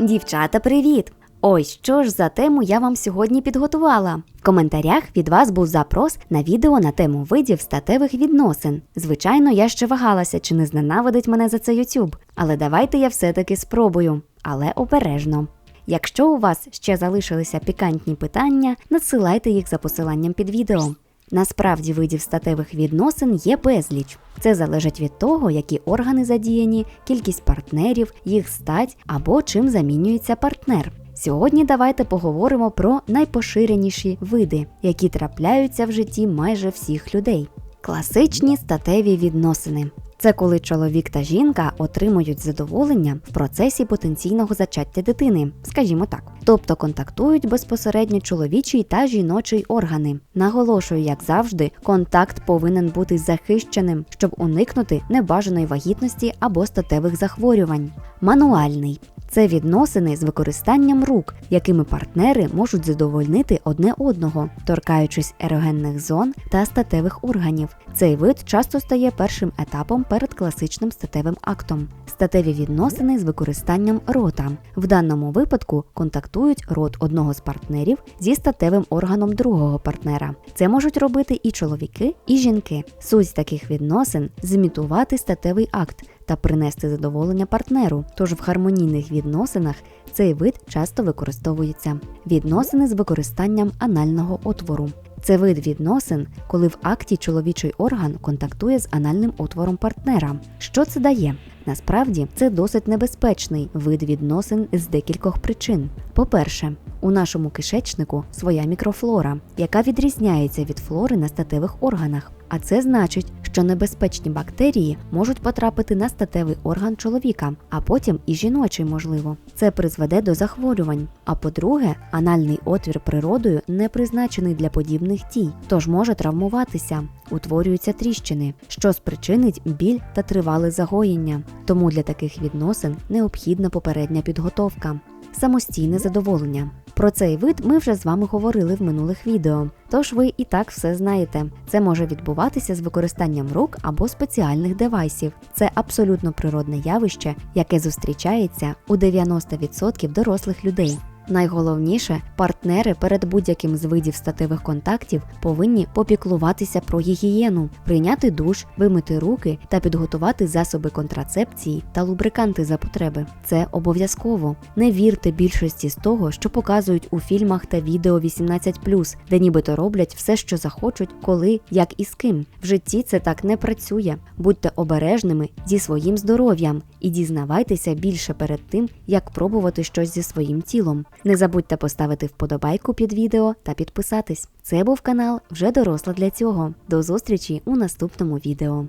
Дівчата, привіт! Ось що ж за тему я вам сьогодні підготувала. В коментарях від вас був запрос на відео на тему видів статевих відносин. Звичайно, я ще вагалася, чи не зненавидить мене за це YouTube, але давайте я все-таки спробую, але обережно. Якщо у вас ще залишилися пікантні питання, надсилайте їх за посиланням під відео. Насправді видів статевих відносин є безліч. Це залежить від того, які органи задіяні, кількість партнерів, їх стать або чим замінюється партнер. Сьогодні давайте поговоримо про найпоширеніші види, які трапляються в житті майже всіх людей. Класичні статеві відносини. Це коли чоловік та жінка отримують задоволення в процесі потенційного зачаття дитини, скажімо так, тобто контактують безпосередньо чоловічий та жіночий органи. Наголошую, як завжди, контакт повинен бути захищеним, щоб уникнути небажаної вагітності або статевих захворювань. Мануальний це відносини з використанням рук, якими партнери можуть задовольнити одне одного, торкаючись ерогенних зон та статевих органів. Цей вид часто стає першим етапом перед класичним статевим актом. Статеві відносини з використанням рота. В даному випадку контактують рот одного з партнерів зі статевим органом другого партнера. Це можуть робити і чоловіки, і жінки. Суть таких відносин зімітувати статевий акт та принести задоволення партнеру. Тож в гармонійних відносинах цей вид часто використовується. Відносини з використанням анального отвору. Це вид відносин, коли в акті чоловічий орган контактує з анальним отвором партнера. Що це дає? Насправді це досить небезпечний вид відносин з декількох причин. По-перше, у нашому кишечнику своя мікрофлора, яка відрізняється від флори на статевих органах. А це значить, що небезпечні бактерії можуть потрапити на статевий орган чоловіка, а потім і жіночий, можливо. Це призведе до захворювань. А по-друге, анальний отвір природою не призначений для подібних дій, тож може травмуватися, утворюються тріщини, що спричинить біль та тривале загоєння. Тому для таких відносин необхідна попередня підготовка. Самостійне задоволення. Про цей вид ми вже з вами говорили в минулих відео, тож ви і так все знаєте. Це може відбуватися з використанням рук або спеціальних девайсів. Це абсолютно природне явище, яке зустрічається у 90% дорослих людей. Найголовніше, партнери перед будь-яким з видів статевих контактів повинні попіклуватися про гігієну, прийняти душ, вимити руки та підготувати засоби контрацепції та лубриканти за потреби. Це обов'язково. Не вірте більшості з того, що показують у фільмах та відео 18+, де нібито роблять все, що захочуть, коли, як і з ким. В житті це так не працює. Будьте обережними зі своїм здоров'ям і дізнавайтеся більше перед тим, як пробувати щось зі своїм тілом. Не забудьте поставити вподобайку під відео та підписатись. Це був канал вже доросла для цього. До зустрічі у наступному відео.